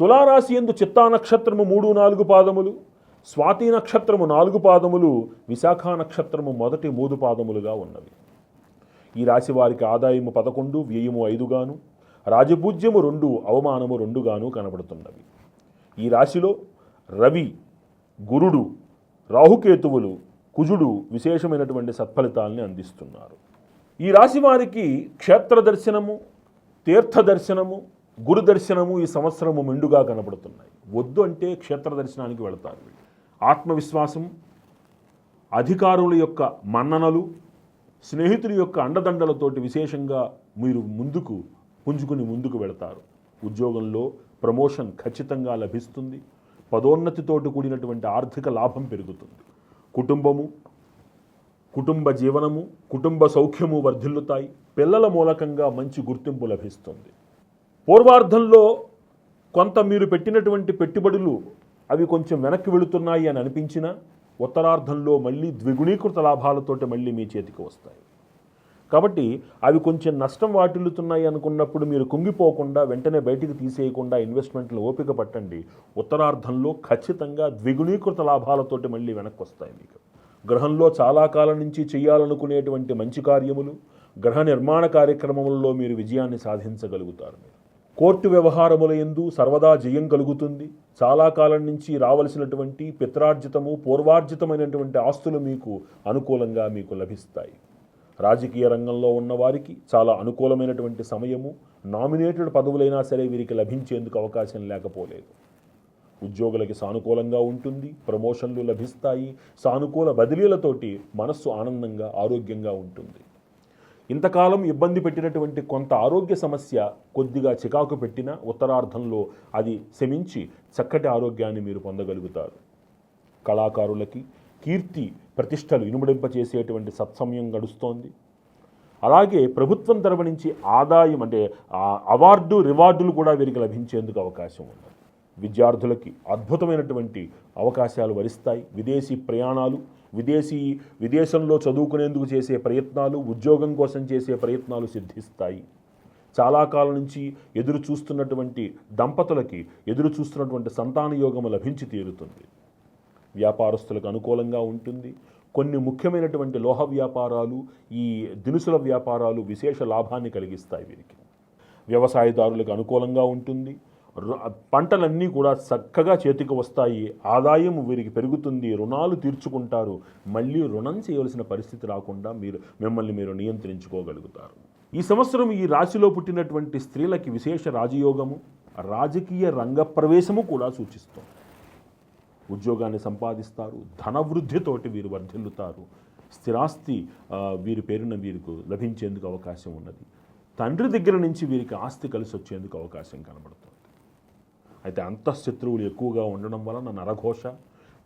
తులారాశి ఎందు చిత్తా నక్షత్రము మూడు నాలుగు పాదములు స్వాతి నక్షత్రము నాలుగు పాదములు విశాఖ నక్షత్రము మొదటి మూడు పాదములుగా ఉన్నవి. ఈ రాశి వారికి ఆదాయము పదకొండు వ్యయము ఐదుగాను రాజపూజ్యము రెండు అవమానము రెండుగాను కనబడుతున్నవి. ఈ రాశిలో రవి గురుడు రాహుకేతువులు కుజుడు విశేషమైనటువంటి సత్ఫలితాల్ని అందిస్తున్నారు. ఈ రాశి వారికి క్షేత్ర దర్శనము తీర్థ దర్శనము గురు దర్శనము ఈ సంవత్సరము మెండుగా కనబడుతున్నాయి. వద్దు అంటే క్షేత్ర దర్శనానికి వెళతారు ఆత్మవిశ్వాసం అధికారుల యొక్క మన్ననలు స్నేహితుల యొక్క అండదండలతోటి విశేషంగా మీరు ముందుకు పుంజుకుని ముందుకు వెళతారు. ఉద్యోగంలో ప్రమోషన్ ఖచ్చితంగా లభిస్తుంది. పదోన్నతితోటి కూడినటువంటి ఆర్థిక లాభం పెరుగుతుంది. కుటుంబము కుటుంబ జీవనము కుటుంబ సౌఖ్యము వర్ధిల్లుతాయి. పిల్లల మూలకంగా మంచి గుర్తింపు లభిస్తుంది. పూర్వార్ధంలో కొంత మీరు పెట్టినటువంటి పెట్టుబడులు అవి కొంచెం వెనక్కి వెళుతున్నాయి అని అనిపించినా ఉత్తరార్ధంలో మళ్ళీ ద్విగుణీకృత లాభాలతోటి మళ్ళీ మీ చేతికి వస్తాయి. కాబట్టి అవి కొంచెం నష్టం వాటిల్లుతున్నాయి అనుకున్నప్పుడు మీరు కుంగిపోకుండా వెంటనే బయటికి తీసేయకుండా ఇన్వెస్ట్మెంట్లు ఓపిక పట్టండి. ఉత్తరార్ధంలో ఖచ్చితంగా ద్విగుణీకృత లాభాలతోటి మళ్ళీ వెనక్కి వస్తాయి మీకు. గ్రహంలో చాలా కాలం నుంచి చేయాలనుకునేటువంటి మంచి కార్యములు గ్రహ నిర్మాణ కార్యక్రమంలో మీరు విజయాన్ని సాధించగలుగుతారు మీరు. కోర్టు వ్యవహారముల ఎందు సర్వదా జయం కలుగుతుంది. చాలా కాలం నుంచి రావలసినటువంటి పిత్రార్జితము పూర్వార్జితమైనటువంటి ఆస్తులు మీకు అనుకూలంగా మీకు లభిస్తాయి. రాజకీయ రంగంలో ఉన్నవారికి చాలా అనుకూలమైనటువంటి సమయము నామినేటెడ్ పదవులైనా సరే వీరికి లభించేందుకు అవకాశం లేకపోలేదు. ఉద్యోగులకి సానుకూలంగా ఉంటుంది ప్రమోషన్లు లభిస్తాయి. సానుకూల బదిలీలతోటి మనస్సు ఆనందంగా ఆరోగ్యంగా ఉంటుంది. ఇంతకాలం ఇబ్బంది పెట్టినటువంటి కొంత ఆరోగ్య సమస్య కొద్దిగా చికాకు పెట్టినా ఉత్తరార్ధంలో అది శమించి చక్కటి ఆరోగ్యాన్ని మీరు పొందగలుగుతారు. కళాకారులకి కీర్తి ప్రతిష్టలు ఇనుమడింపచేసేటువంటి సత్సమయం గడుస్తోంది. అలాగే ప్రభుత్వం తరపు నుంచి ఆదాయం అంటే అవార్డు రివార్డులు కూడా వీరికి లభించేందుకు అవకాశం ఉంది విద్యార్థులకి అద్భుతమైనటువంటి అవకాశాలు వరిస్తాయి. విదేశీ ప్రయాణాలు విదేశీ విదేశంలో చదువుకునేందుకు చేసే ప్రయత్నాలు ఉద్యోగం కోసం చేసే ప్రయత్నాలు సిద్ధిస్తాయి. చాలా కాలం నుంచి ఎదురు చూస్తున్నటువంటి దంపతులకి ఎదురు చూస్తున్నటువంటి సంతాన యోగము లభించి తీరుతుంది. వ్యాపారస్తులకు అనుకూలంగా ఉంటుంది. కొన్ని ముఖ్యమైనటువంటి లోహ వ్యాపారాలు ఈ దినుసుల వ్యాపారాలు విశేష లాభాన్ని కలిగిస్తాయి వీరికి. వ్యవసాయదారులకు అనుకూలంగా ఉంటుంది. పంటలన్నీ కూడా చక్కగా చేతికి వస్తాయి. ఆదాయం వీరికి పెరుగుతుంది. రుణాలు తీర్చుకుంటారు. మళ్ళీ రుణం చేయవలసిన పరిస్థితి రాకుండా మీరు మిమ్మల్ని మీరు నియంత్రించుకోగలుగుతారు. ఈ సంవత్సరం ఈ రాశిలో పుట్టినటువంటి స్త్రీలకి విశేష రాజయోగము రాజకీయ రంగ ప్రవేశము కూడా సూచిస్తుంది. ఉద్యోగాన్ని సంపాదిస్తారు. ధనవృద్ధితోటి వీరు వర్ధిల్లుతారు. స్థిరాస్తి వీరి పేరున వీరికి లభించేందుకు అవకాశం ఉన్నది. తండ్రి దగ్గర నుంచి వీరికి ఆస్తి కలిసి వచ్చేందుకు అవకాశం కనబడుతుంది. అయితే అంతఃశత్రువులు ఎక్కువగా ఉండడం వలన నరఘోష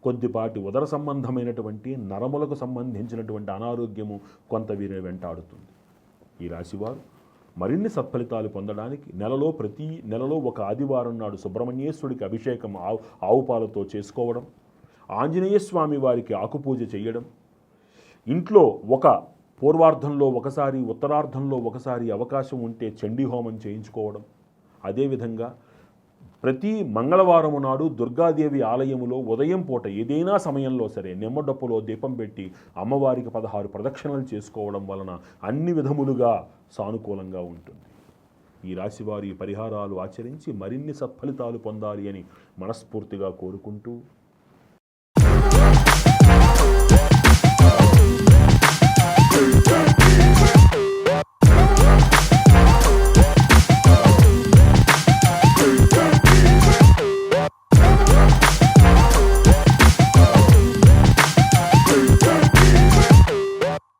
కొద్దిపాటి ఉదర సంబంధమైనటువంటి నరములకు సంబంధించినటువంటి అనారోగ్యము కొంత వీరిని వెంటాడుతుంది. ఈ రాశివారు మరిన్ని సత్ఫలితాలు పొందడానికి నెలలో ప్రతి నెలలో ఒక ఆదివారం నాడు సుబ్రహ్మణ్యేశ్వరుడికి అభిషేకం ఆవు ఆవు పాలతో చేసుకోవడం ఆంజనేయ స్వామి వారికి ఆకుపూజ చేయడం ఇంట్లో ఒక పూర్వార్ధంలో ఒకసారి ఉత్తరార్ధంలో ఒకసారి అవకాశం ఉంటే చండీ హోమం చేయించుకోవడం అదేవిధంగా ప్రతి మంగళవారము నాడు దుర్గాదేవి ఆలయములో ఉదయం పూట ఏదైనా సమయంలో సరే నిమ్మడప్పులో దీపం పెట్టి అమ్మవారికి పదహారు ప్రదక్షిణలు చేసుకోవడం వలన అన్ని విధములుగా సానుకూలంగా ఉంటుంది. ఈ రాశివారి పరిహారాలు ఆచరించి మరిన్ని సత్ఫలితాలు పొందాలి అని మనస్ఫూర్తిగా కోరుకుంటూ